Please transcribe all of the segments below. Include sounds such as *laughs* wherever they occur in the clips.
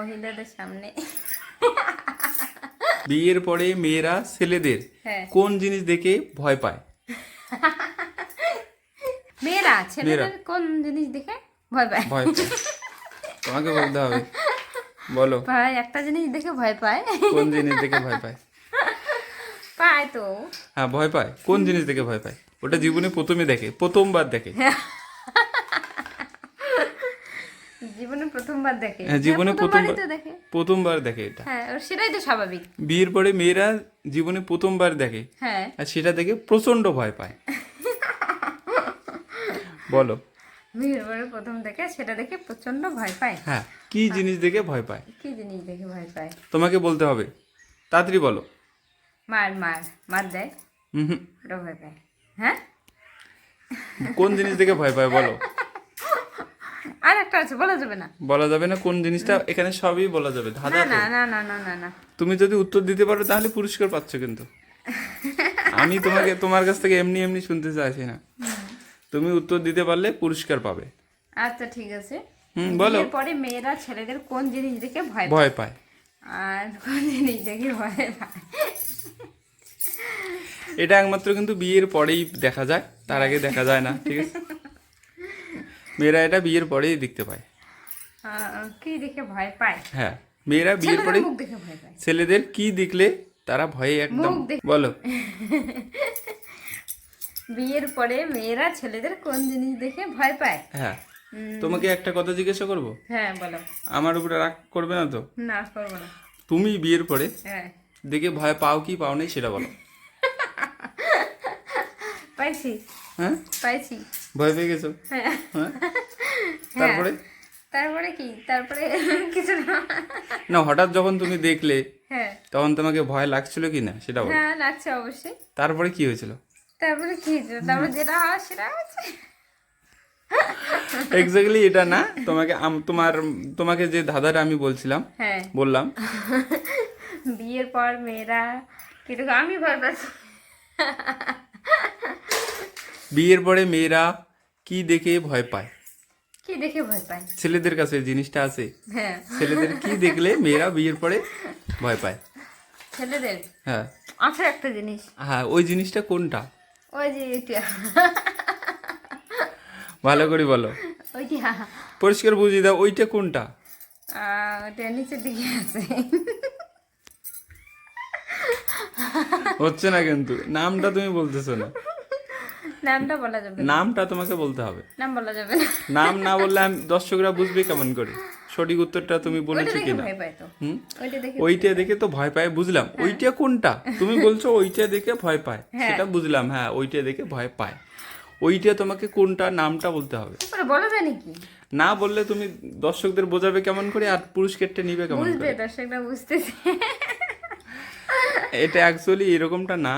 মহিলাদের সামনে। বিয়ের পরে মেয়েরা ছেলেদের হ্যাঁ। কোন জিনিস দেখে ভয় পায়? মেয়েরা ছেলেদের কোন জিনিস দেখে ভয় পায়? ভয় পায়। তোমাকে বলতে হবে। বলো। ভাই একটা জিনিস দেখে ভয় পায়। কোন জিনিস দেখে ভয় পায়? পায় তো। হ্যাঁ ভয় পায়। কোন জিনিস দেখে ভয় পায়? ওটা জীবনে প্রথমে দেখে প্রথমবার দেখে। জীবনে প্রথমবার দেখে। হ্যাঁ, জীবনে প্রথমবার- দেখে। প্রথমবার দেখে এটা। হ্যাঁ সেটাই তো স্বাভাবিক। বিয়ের পরে মেয়েরা জীবনে প্রথমবার দেখে। হ্যাঁ। আর সেটা দেখে প্রচণ্ড ভয় পায়। *laughs* বলো। বিয়ের পরে প্রথম দেখে সেটা দেখে প্রচণ্ড ভয় পায়। হ্যাঁ কি জিনিস দেখে ভয় পায়? কি জিনিস দেখে ভয় পায়? তোমাকে বলতে হবে। তাড়াতাড়ি বলো। মার মার মার দেয়। হুম হুম। ওটা ভয় পায়। হ্যাঁ? কোন জিনিস দেখে ভয় পায় বলো। *laughs* আর একটা আছে বলা যাবে না। বলা যাবে না কোন জিনিসটা এখানে সবই বলা যাবে না না না না না না না। তুমি যদি উত্তর দিতে পারো তাহলে পুরস্কার পাচ্ছ কিন্তু। আমি তোমাকে তোমার কাছ থেকে এমনি এমনি শুনতে চাইছি না। তুমি উত্তর দিতে পারলে পুরস্কার পাবে। আচ্ছা ঠিক আছে। হুম বলো। পরে মেয়েরা ছেলেদের কোন জিনিস দেখে ভয় পায়? ভয় পায়। আর কোন জিনিস দেখে ভয় পায়? এটা একমাত্র কিন্তু বিয়ের পরেই দেখা যায় তার আগে দেখা যায় না ঠিক আছে? মেয়েরা এটা বিয়ের পরেই দেখতে পায়। কি দেখে ভয় পায়? হ্যাঁ মেয়েরা বিয়ের পরে ছেলেদের কি দেখলে তারা ভয়ে একদম বলো। *laughs* বিয়ের পরে মেয়েরা ছেলেদের কোন জিনিস দেখে ভয় পায়? হ্যাঁ তোমাকে একটা কথা জিজ্ঞাসা করব? হ্যাঁ বলো। আমার উপরে রাগ করবে না তো? না করব না। তুমি বিয়ের পরে হ্যাঁ। দেখে ভয় পাও কি পাও নাই সেটা বলো। *laughs* পাইছি। হ্যাঁ? পাইছি। ভয় পেয়ে গেছো? হ্যাঁ। হ্যাঁ? তারপরে? তারপরে কি? তারপরে *laughs* কিছু না। না হঠাৎ যখন তুমি দেখলে হ্যাঁ। তখন তোমাকে ভয় লাগছিল কি না? সেটা বলো। হ্যাঁ লাগছে অবশ্যই। তারপরে কি হয়েছিল? তারপরে কি হয়েছে? তারপরে যেটা হয় সেটা হচ্ছে এক্স্যাক্টলি এটা না। তোমাকে তোমার তোমাকে যে ধাঁধাটা আমি বলছিলাম হ্যাঁ। বললাম। বিয়ের পর মেয়েরা কীরকম আমি ভয় পাচ্ছি। বিয়ের পরে মেয়েরা কি দেখে ভয় পায়? কি দেখে ভয় পায়? ছেলেদের কাছে জিনিসটা আছে। হ্যাঁ। ছেলেদের কি দেখলে মেয়েরা বিয়ের পরে ভয় পায়? ছেলেদের? হ্যাঁ। আছে একটা জিনিস। হ্যাঁ ওই জিনিসটা কোনটা? ওই যে এটা। ভালো করে বলো। ওইটা। পরিষ্কার বুঝিয়ে দাও ওইটা কোনটা? ওটা নিচের দিকে আছে। হচ্ছে না কিন্তু নামটা তুমি বলতেছো না। নামটা বলা যাবে নামটা তোমাকে বলতে হবে। নাম বলা যাবে না। নাম না বললে আমি দর্শকরা বুঝবে কেমন করে? সঠিক উত্তরটা তুমি বলেছ কিনা? ওইটা দেখে তো ভয় পায় বুঝলাম। ওইটা কোনটা? তুমি বলছো ওইটা দেখে ভয় পায়। সেটা বুঝলাম হ্যাঁ ওইটা দেখে ভয় পায়। ওইটা তোমাকে কোনটা নামটা বলতে হবে। বলা যায় নাকি? না বললে তুমি দর্শকদের বোঝাবে কেমন করে আর পুরস্কারটা নিবে কেমন বুঝবে করে? দর্শকরা বুঝতেছে। এটা অ্যাকচুয়ালি এরকমটা না।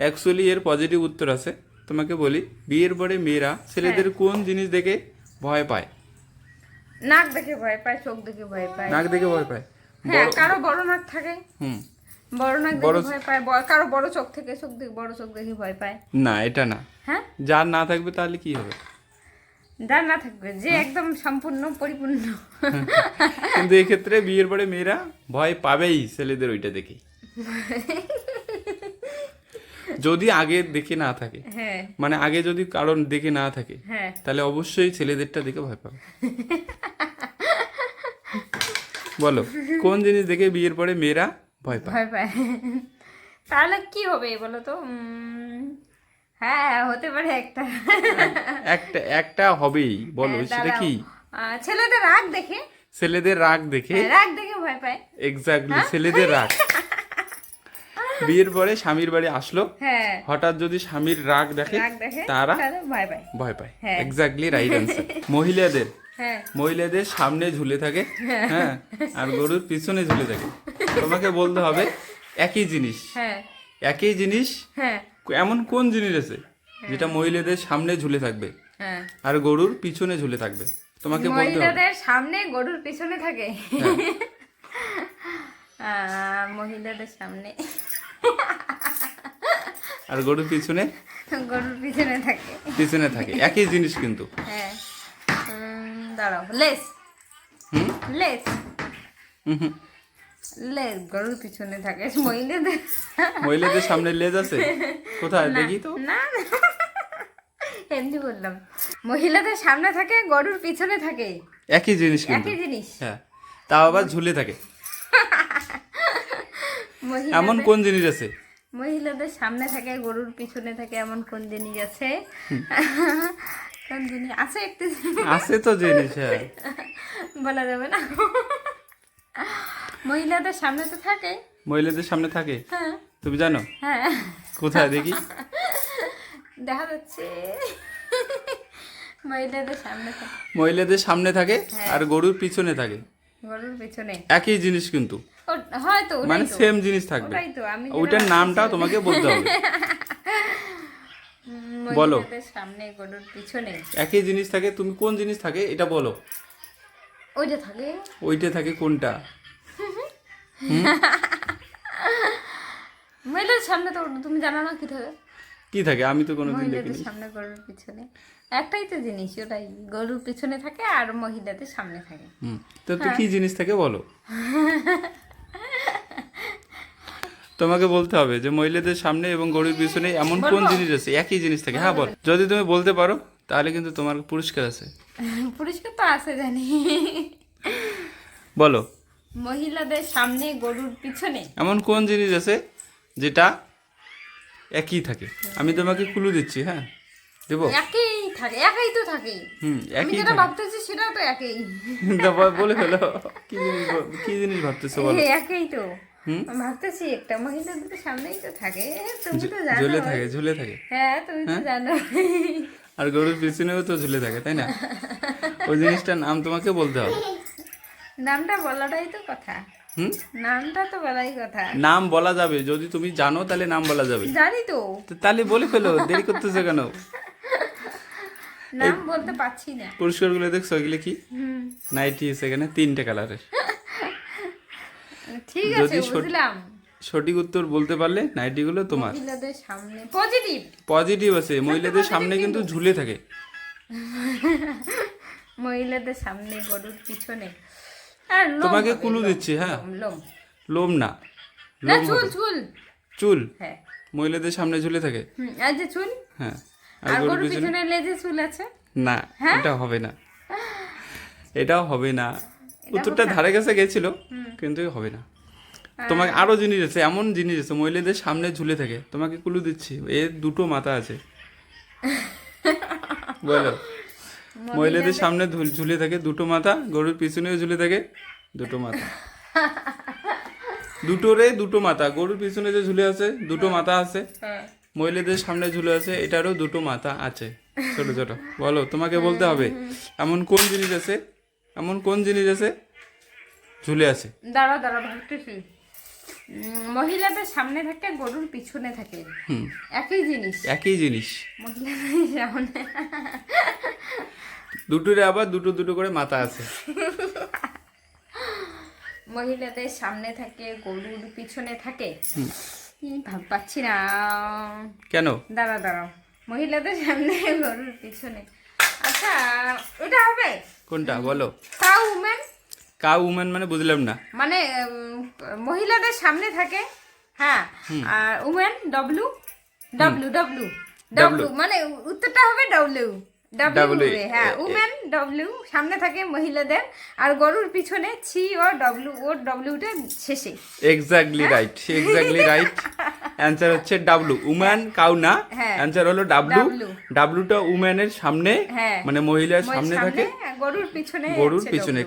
অ্যাকচুয়ালি এর পজিটিভ উত্তর আছে। তোমাকে বলি বিয়ের পরে মেয়েরা ছেলেদের হ্যাঁ। কোন জিনিস দেখে ভয় পায়? নাক দেখে ভয় পায় চোখ দেখে ভয় পায়। নাক দেখে ভয় পায়। হ্যাঁ কারও বড় নাক থাকে। হুম। বড় নাক দেখে ভয় পায় কারও বড় চোখ থেকে চোখ দেখে বড় চোখ দেখে ভয় পায়। না এটা না। হ্যাঁ? যার না থাকবে তাহলে কি হবে? যার না থাকবে যে একদম সম্পূর্ণ পরিপূর্ণ। কিন্তু এই ক্ষেত্রে বিয়ের পরে মেয়েরা ভয় পাবেই ছেলেদের ওইটা দেখে। *laughs* যদি আগে দেখে না থাকে। হ্যাঁ। মানে আগে যদি কারণ দেখে না থাকে হ্যাঁ। তাহলে অবশ্যই ছেলেদেরটা দেখে ভয় পাবে। *laughs* বলো কোন জিনিস দেখে বিয়ের পরে মেয়েরা ভয় পায়? ভয় পায়। তাহলে কি হবে বলো তো? হ্যাঁ হতে পারে একটা। একটা একটা হবেই। বলো হ্যাঁ, সেটা কি? ছেলেদের রাগ দেখে। ছেলেদের রাগ দেখে রাগ দেখে ভয় পায়। এক্স্যাক্টলি ছেলেদের রাগ। বিয়ের পরে স্বামীর বাড়ি আসলো। হ্যাঁ। হঠাৎ যদি স্বামীর রাগ দেখে তারা ভয় পায়। হ্যাঁ। এক্স্যাক্টলি রাইট অ্যান্সার মহিলাদের। হ্যাঁ। মহিলাদের সামনে ঝুলে থাকে হ্যাঁ। আর গরুর পিছনে ঝুলে থাকে। তোমাকে বলতে হবে একই জিনিস। হ্যাঁ। একই জিনিস হ্যাঁ। এমন কোন জিনিস আছে যেটা মহিলাদের সামনে ঝুলে থাকবে হ্যাঁ। আর গরুর পিছনে ঝুলে থাকবে? তোমাকে বলতে হবে। মহিলাদের সামনে গরুর পিছনে থাকে। হ্যাঁ। মহিলাদের সামনে। আর গরুর পিছনে? গরুর পিছনে থাকে। পিছনে থাকে। একই জিনিস কিন্তু। হ্যাঁ। দাঁড়াও। লেস। হুম? লেস। হুম। লেজ গরুর পিছনে থাকে। মহিলাদের মহিলাদের সামনে লেজ আছে? কোথায়? দেখি তো। না। এমনি বললাম। মহিলাদের সামনে থাকে গরুর পিছনে থাকে। একই জিনিস একই জিনিস। হ্যাঁ। তাও আবার ঝুলে থাকে। *laughs* এমন কোন জিনিস আছে? মহিলাদের সামনে থাকে গরুর পিছনে থাকে এমন কোন জিনিস আছে? কোন জিনিস? আছে একটু আছে তো জিনিস হ্যাঁ। বলা যাবে না। মহিলাদের সামনে তো থাকে। মহিলাদের সামনে থাকে? হ্যাঁ। তুমি জানো? হ্যাঁ। কোথায় দেখি। দেখা যাচ্ছে। মহিলাদের সামনে থাকে। মহিলাদের সামনে থাকে আর গরুর পিছনে থাকে। গরুর পিছনে। একই জিনিস কিন্তু। হয়তো মানে সেম জিনিস থাকবে। ওইটার নামটা তোমাকে বলতে হবে। বলো। সামনে গরুর পিছনে একই জিনিস থাকে তুমি কোন জিনিস থাকে এটা বলো। ওইটা থাকে? ওইটা থাকে কোনটা? মহিলাদের *laughs* সামনে তো তুমি জানো না কি থাকে? কি থাকে? আমি তো কোনোদিন দেখিনি। সামনে গরুর পিছনে। একটাই তো জিনিস ওটাই গরুর পিছনে থাকে আর মহিলাদের সামনে থাকে। হুম তো তো কি জিনিস থাকে বলো। *laughs* তোমাকে বলতে হবে যে মহিলাদের সামনে এবং গরুর পিছনে এমন কোন জিনিস আছে? একই জিনিস থাকে। হ্যাঁ বল। যদি তুমি বলতে পারো তাহলে কিন্তু তোমার পুরস্কার আছে। *laughs* পুরস্কার তো আছে জানি। বলো। মহিলাদের সামনে গরুর পিছনে। এমন কোন জিনিস আছে যেটা একই থাকে? আমি তোমাকে ক্লু দিচ্ছি হ্যাঁ? দেবো? একই থাকে একই তো থাকে। হুম একই যেটা ভাবতেছি সেটাও তো একই। *laughs* বলে ফেলো। কি জিনিস কি জিনিস ভাবতেছো বলো? *laughs* একই তো। ভাবতেছি একটা মহিলাদের সামনেই তো থাকে। তুমি তো জানো ঝুলে থাকে ঝুলে থাকে। হ্যাঁ তুমি তো জানো আর গরুর পিছনেও তো ঝুলে থাকে তাই না? ওই জিনিসটার নাম তোমাকে বলতে হবে। নামটা বলাটাই তো কথা। হুম? নামটা তো বলাই কথা। নাম বলা যাবে যদি তুমি জানো তাহলে নাম বলা যাবে। জানি তো। তাহলে বলে ফেলো দেরি করতেছো কেন? নাম বলতে পারছি না। পুরস্কারগুলো দেখছ এগুলো কি? হুম। নাইটি সেখানে তিনটে কালারের। ঠিক যদি আছে বুঝলাম। সঠিক উত্তর বলতে পারলে নাইটিগুলো তোমার। মহিলাদের সামনে পজিটিভ পজিটিভ আছে মহিলাদের সামনে কিন্তু ঝুলে থাকে। *laughs* মহিলাদের সামনে গরুর পিছনে। আর লোম তোমাকে কুলু দিচ্ছি হ্যাঁ? লোম, লোম। না না চুল চুল। চুল? হ্যাঁ। মহিলাদের সামনে ঝুলে থাকে? আর যে চুল? হ্যাঁ। আর গরুর পিছনে? পিছনে লেজে চুল আছে? না এটা হবে না। *laughs* এটাও হবে না। উত্তরটা ধারে কাছে গেছিল কিন্তু হবে না। তোমাকে আরও জিনিস আছে এমন জিনিস আছে মহিলাদের সামনে ঝুলে থাকে। তোমাকে কুলু দিচ্ছি এর দুটো মাথা আছে। *laughs* বলো। মহিলাদের সামনে ঝুলে থাকে দুটো মাথা গরুর পিছনেও ঝুলে থাকে দুটো মাথা। *laughs* দুটোরে দুটো মাথা গরুর পিছনে যে ঝুলে আছে দুটো মাথা আছে। হ্যাঁ। মহিলাদের সামনে ঝুলে আছে এটারও দুটো মাথা আছে। ছোট ছোট বলো তোমাকে বলতে হবে এমন কোন জিনিস আছে এমন কোন জিনিস আছে ঝুলে আছে? দাঁড়া দাঁড়া ভাবতেছি। মহিলাদের সামনে থাকে গরুর পিছনে থাকে। একই জিনিস। একই জিনিস। মহিলাদের সামনে। দুটোরে আবার দুটো দুটো করে মাথা আছে। মহিলাদের সামনে থাকে গরুর পিছনে থাকে। ভাব পাচ্ছি না। কেন? দাঁড়া দাঁড়াও। মহিলাদের সামনে গরুর পিছনে। আচ্ছা এটা হবে? কোনটা? বলো। তাও উমেন? কা উম্যান মানে বুঝলাম না। মানে মহিলাদের সামনে থাকে হ্যাঁ আর women W W W W মানে উত্তরটা হবে ডব্লু ডব্লু হ্যাঁ উমেন ডব্লু সামনে থাকে মহিলাদের আর গরুর পিছনে ছি ও ডব্লু ও ডব্লিউটা শেষে। Exactly right exactly right answer হচ্ছে ডাব্লু উম্যান কাউ না। হ্যাঁ। অ্যান্সার হলো ডাব্লু ডাব্লুটা উম্যানের সামনে হ্যাঁ। মানে মহিলার সামনে থাকে। গরুর পিছনে গরুর পিছনে।